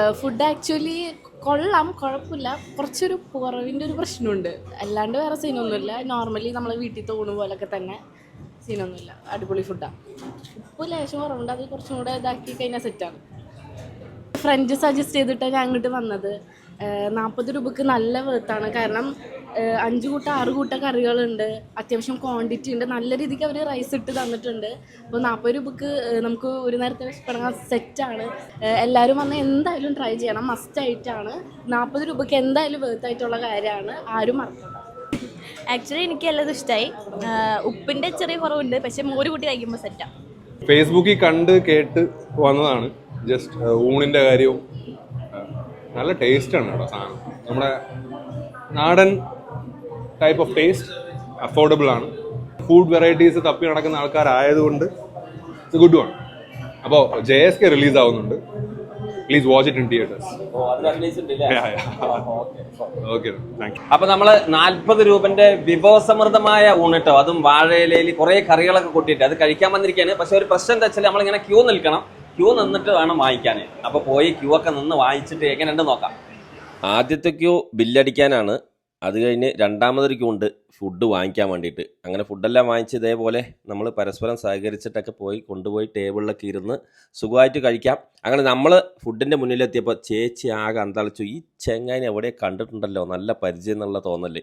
Food actually കൊള്ളാം കുഴപ്പമില്ല കുറച്ചൊരു കുറവിന്റെ ഒരു പ്രശ്നമുണ്ട്. അല്ലാണ്ട് വേറെ സീനൊന്നുമില്ല. നോർമലി നമ്മൾ വീട്ടിൽ തോണു പോലൊക്കെ തന്നെ സീനൊന്നുമില്ല. അടിപൊളി ഫുഡാണ് ഉപ്പ് ലേശം കുറവുണ്ട്. അത് കുറച്ചും കൂടെ ഇതാക്കി കഴിഞ്ഞാൽ സെറ്റാണ് ഫ്രണ്ട് സജസ്റ്റ് ചെയ്തിട്ടാണ് ഞാൻ അങ്ങോട്ട് വന്നത്. നാൽപ്പത് രൂപക്ക് നല്ല വേർത്താണ് കാരണം അഞ്ച് കൂട്ടം ആറ് കൂട്ടം കറികളുണ്ട്. അത്യാവശ്യം ക്വാണ്ടിറ്റി ഉണ്ട്. നല്ല രീതിക്ക് അവർ റൈസ് ഇട്ട് തന്നിട്ടുണ്ട്. അപ്പോൾ നാൽപ്പത് രൂപക്ക് നമുക്ക് ഒരു നേരത്തെ വിഷപ്പെടാൻ സെറ്റാണ് എല്ലാവരും വന്ന് എന്തായാലും ട്രൈ ചെയ്യണം. മസ്റ്റ് ആയിട്ടാണ് നാൽപ്പത് രൂപക്ക് എന്തായാലും വേർത്തായിട്ടുള്ള കാര്യമാണ്. ആരും മറക്കണം ആക്ച്വലി എനിക്ക് എല്ലാതും ഇഷ്ടമായി ഉപ്പിന്റെ ചെറിയ കുറവുണ്ട്. പക്ഷെ മോര് കൂട്ടി കഴിക്കുമ്പോൾ സെറ്റാണ് ഫേസ്ബുക്കിൽ കണ്ട് കേട്ട് വന്നതാണ്. ജസ്റ്റ് ഊണിന്റെ കാര്യവും നല്ല ടേസ്റ്റാണ് കേട്ടോ സാധനം. നമ്മുടെ നാടൻ ടൈപ്പ് ഓഫ് ടേസ്റ്റ് അഫോർഡബിൾ ആണ്. ഫുഡ് വെറൈറ്റീസ് തപ്പി നടക്കുന്ന ആൾക്കാരായതുകൊണ്ട് ഇറ്റ്സ് ഗുഡ് വൺ അപ്പോൾ ജെ എസ് കെ റിലീസ് ആവുന്നുണ്ട്. Please watch it in theatres okay അപ്പൊ നമ്മൾ നാല്പത് രൂപന്റെ വിഭവസമൃദ്ധമായ ഊണിട്ടോ അതും വാഴയിലയിൽ കുറെ കറികളൊക്കെ കൂട്ടിയിട്ട് അത് കഴിക്കാൻ വന്നിരിക്കുകയാണ്. പക്ഷെ ഒരു പ്രശ്നം എന്താ വെച്ചാൽ നമ്മളിങ്ങനെ ക്യൂ നിൽക്കണം. ക്യൂ നിന്നിട്ട് വേണം വാങ്ങിക്കാൻ അപ്പൊ പോയി ക്യൂ ഒക്കെ നിന്ന് വാങ്ങിച്ചിട്ട് എങ്ങനെയുണ്ട് നോക്കാം. ആദ്യത്തെ ക്യൂ ബില്ലടിക്കാനാണ്. അത് കഴിഞ്ഞ് രണ്ടാമതൊരു ക്യൂ ഉണ്ട്. ഫുഡ് വാങ്ങിക്കാൻ വേണ്ടിയിട്ട്. അങ്ങനെ ഫുഡെല്ലാം വാങ്ങിച്ച് ഇതേപോലെ നമ്മൾ പരസ്പരം സഹകരിച്ചിട്ടൊക്കെ പോയി കൊണ്ടുപോയി ടേബിളിലൊക്കെ ഇരുന്ന് സുഖമായിട്ട് കഴിക്കാം. അങ്ങനെ നമ്മൾ ഫുഡിന്റെ മുന്നിലെത്തിയപ്പോൾ ചേച്ചി ആകെ അന്താളിച്ചു. ഈ ചെങ്ങാനെ എവിടെ കണ്ടിട്ടുണ്ടല്ലോ. നല്ല പരിചയം എന്നുള്ള തോന്നൽ.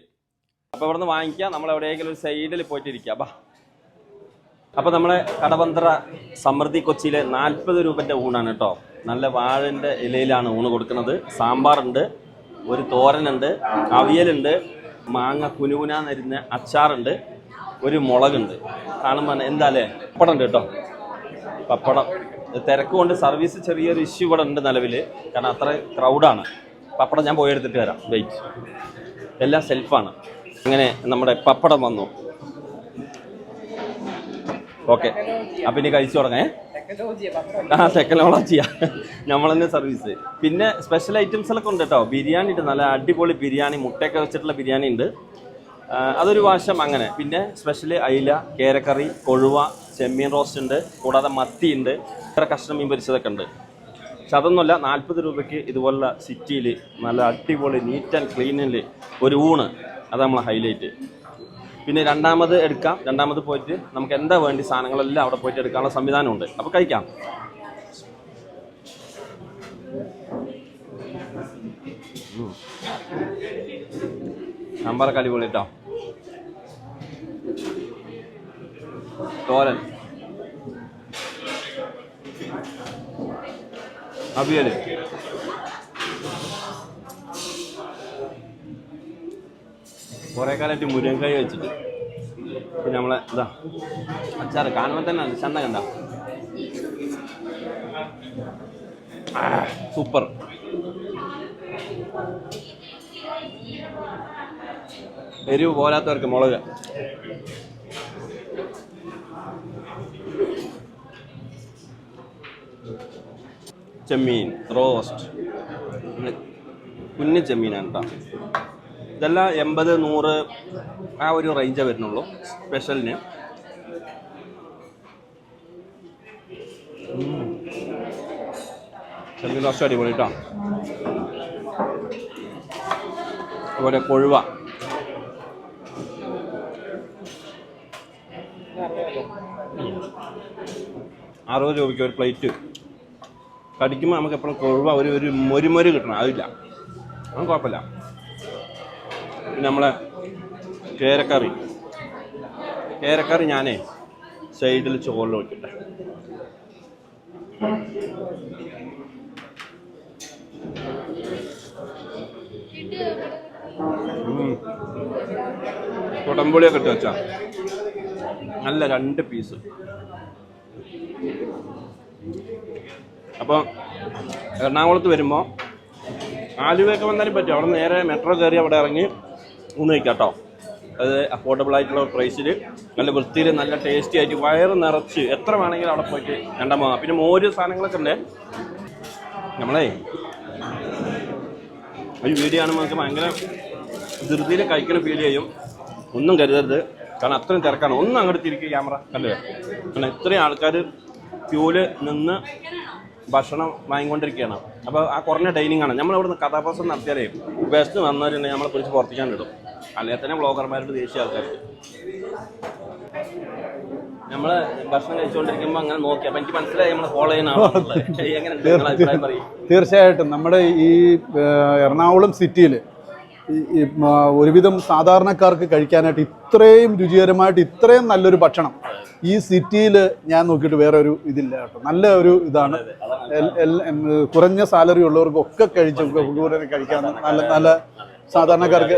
അപ്പോൾ ഇവിടുന്ന് വാങ്ങിക്കാം. നമ്മൾ എവിടെയെങ്കിലും ഒരു സൈഡിൽ പോയിട്ടിരിക്കാം. ബാ. അപ്പോൾ നമ്മളെ കടവന്ത്ര സമൃദ്ധി കൊച്ചിയിലെ നാൽപ്പത് രൂപന്റെ ഊണാണ് കേട്ടോ. നല്ല വാഴന്റെ ഇലയിലാണ് ഊണ് കൊടുക്കുന്നത്. സാമ്പാറുണ്ട് ഒരു തോരനുണ്ട് അവിയലുണ്ട് മാങ്ങ കുനുകുനാന്നിരുന്ന അച്ചാറുണ്ട് ഒരു മുളകുണ്ട്. കാണുമ്പോൾ എന്താല്ലേ പപ്പടം ഉണ്ട് കേട്ടോ. പപ്പടം. തിരക്ക് കൊണ്ട് സർവീസ് ചെറിയൊരു ഇഷ്യൂ ഇവിടെ ഉണ്ട് നിലവിൽ കാരണം അത്ര ക്രൗഡാണ് പപ്പടം ഞാൻ പോയി എടുത്തിട്ട് വരാം. വെയിറ്റ് എല്ലാം സെൽഫാണ് അങ്ങനെ നമ്മുടെ പപ്പടം വന്നു. ഓക്കെ. അപ്പം ഇനി കഴിച്ചു തുടങ്ങേ. ആ ടെക്നോളജിയാ നമ്മൾ തന്നെ സർവീസ് പിന്നെ സ്പെഷ്യൽ ഐറ്റംസിലൊക്കെ ഉണ്ട് കേട്ടോ ബിരിയാണി ഉണ്ട്. നല്ല അടിപൊളി ബിരിയാണി മുട്ടയൊക്കെ വെച്ചിട്ടുള്ള ബിരിയാണി ഉണ്ട്. അതൊരു വാശം അങ്ങനെ. പിന്നെ സ്പെഷ്യൽ അയില കേരക്കറി കൊഴുവ ചെമ്മീൻ റോസ്റ്റ് ഉണ്ട്. കൂടാതെ മത്തി ഉണ്ട്. ഇത്ര കഷ്ണം മീൻ പൊരിച്ചതൊക്കെ ഉണ്ട്. പക്ഷെ അതൊന്നുമല്ല നാൽപ്പത് രൂപയ്ക്ക് ഇതുപോലുള്ള സിറ്റിയിൽ നല്ല അടിപൊളി നീറ്റ് ആൻഡ് ക്ലീനിൽ ഒരു ഊണ്. അത് നമ്മളെ ഹൈലൈറ്റ് പിന്നെ രണ്ടാമത് എടുക്കാം. രണ്ടാമത് പോയിട്ട് നമുക്ക് എന്താ വേണ്ടി സാധനങ്ങളെല്ലാം അവിടെ പോയിട്ട് എടുക്കാനുള്ള സംവിധാനമുണ്ട്. അപ്പോൾ കഴിക്കാം. സാമ്പാറൊക്കെ അടിപൊളി കേട്ടോ തോരൻ. അവിയൽ കുറേ കാലമായിട്ട് മുരുങ്ങക്കായ് വെച്ചിട്ട്. പിന്നെ നമ്മളെ ഇതാ അച്ചാറ് കാണുമ്പോൾ തന്നെ ചന്ത കണ്ട. സൂപ്പർ. എരിവ് പോരാത്തവർക്ക് മുളക്. ചെമ്മീൻ റോസ്റ്റ്. കുഞ്ഞു ചെമ്മീനാണ് കേട്ടോ ഇതെല്ലാം എൺപത് നൂറ് ആ ഒരു റേഞ്ചേ വരുന്നുള്ളൂ. സ്പെഷ്യലിന് അടിപൊളി കേട്ടോ അതുപോലെ കൊഴുവ. അറുപത് രൂപയ്ക്ക് ഒരു പ്ലേറ്റ് കടിക്കുമ്പോൾ നമുക്ക് എപ്പോഴും കൊഴുവ ഒരു ഒരു മൊരുമൊരു കിട്ടണം. അതില്ല. അത് കുഴപ്പമില്ല. പിന്നെ നമ്മളെ കേരക്കറി. കേരക്കറി ഞാനേ സൈഡിൽ ചോറിൽ വെക്കട്ടെ ഉം. കുടംപുളിയൊക്കെ ഇട്ട് വെച്ചാ. നല്ല രണ്ട് പീസ്. അപ്പോൾ എറണാകുളത്ത് വരുമ്പോൾ ആലുവയൊക്കെ വന്നാലും പറ്റും. അവിടെ നേരെ മെട്രോ കയറി അവിടെ ഇറങ്ങി ഊണ് കേട്ടോ അത് അഫോർഡബിൾ ആയിട്ടുള്ള പ്രൈസിൽ നല്ല വൃത്തിയിൽ നല്ല ടേസ്റ്റി ആയിട്ട് വയറ് നിറച്ച് എത്ര വേണമെങ്കിലും അവിടെ പോയിട്ട് രണ്ടാം രണ്ടാമ പിന്നെ മോര് സാധനങ്ങളൊക്കെ ഉണ്ട്. നമ്മളേ ഒരു വീഡിയോ കാണുമ്പോൾ നമുക്ക് ഭയങ്കര ധൃതിയിൽ കഴിക്കണ ഫീൽ ചെയ്യും. ഒന്നും കരുതരുത്. കാരണം അത്രയും തിരക്കാണ്. ഒന്നും അങ്ങോട്ട് തിരിക്കുക ക്യാമറ കണ്ടേ കാരണം ഇത്രയും ആൾക്കാർ ക്യൂൽ നിന്ന് ഭക്ഷണം വാങ്ങിക്കൊണ്ടിരിക്കുകയാണ്. അപ്പോൾ ആ കുറഞ്ഞ ഡൈനിങ് ആണ്. നമ്മൾ ഇവിടുന്ന് കഥാപ്രസം നടത്തിയാലേ ബെസ്റ്റ് വന്നവരുണ്ടെങ്കിൽ നമ്മളെ കുറിച്ച് പുറത്തേക്കാൻ ഇടും. അല്ലെങ്കിൽ തന്നെ ബ്ലോഗർമാരുടെ ദേശീയ ആൾക്കാർ നമ്മൾ ഭക്ഷണം കഴിച്ചുകൊണ്ടിരിക്കുമ്പോൾ അങ്ങനെ നോക്കി അപ്പം എനിക്ക് മനസ്സിലായി നമ്മൾ ഫോളോ പറയും. തീർച്ചയായിട്ടും. നമ്മുടെ ഈ എറണാകുളം സിറ്റിയിൽ ഒരുവിധം സാധാരണക്കാർക്ക് കഴിക്കാനായിട്ട് ഇത്രയും രുചികരമായിട്ട് ഇത്രയും നല്ലൊരു ഭക്ഷണം ഈ സിറ്റിയിൽ ഞാൻ നോക്കിയിട്ട് വേറെ ഒരു ഇതില്ല കേട്ടോ. നല്ല ഒരു ഇതാണ്. കുറഞ്ഞ സാലറി ഉള്ളവർക്കൊക്കെ കഴിച്ച് കഴിക്കാൻ നല്ല നല്ല സാധാരണക്കാർക്ക്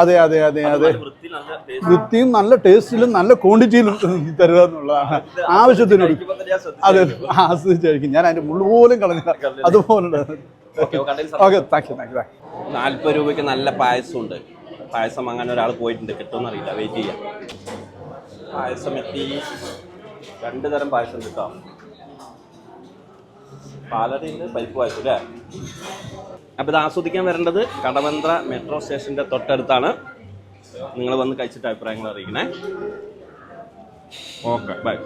അതെ അതെ അതെ അതെ വൃത്തിയും നല്ല ടേസ്റ്റിലും നല്ല ക്വാണ്ടിറ്റിയിലും തരുക എന്നുള്ളതാണ് ശ്രദ്ധിച്ചു. അതെ ആസ്വദിച്ച് കഴിക്കും ഞാൻ അതിന്റെ മുള്ളു പോലും കളഞ്ഞില്ല. അതുപോലെ okay, thank you thank you നാല്പത് രൂപയ്ക്ക് നല്ല പായസം ഉണ്ട്. പായസം അങ്ങനെ ഒരാൾ പോയിട്ടുണ്ട്. കിട്ടുമെന്ന് അറിയില്ല. വെയിറ്റ് ചെയ്യാം. പായസം എത്തി. രണ്ട് തരം പായസം കിട്ടാം. പാലടയിൽ പാലടയുണ്ട് പരിപ്പ് പായസം അല്ലേ? അപ്പോൾ ഇത് ആസ്വദിക്കാൻ വരേണ്ടത് കടവന്ത്ര മെട്രോ സ്റ്റേഷന്റെ തൊട്ടടുത്താണ്. നിങ്ങൾ വന്ന് കഴിച്ചിട്ട് അഭിപ്രായങ്ങൾ അറിയിക്കണേ. Okay bye.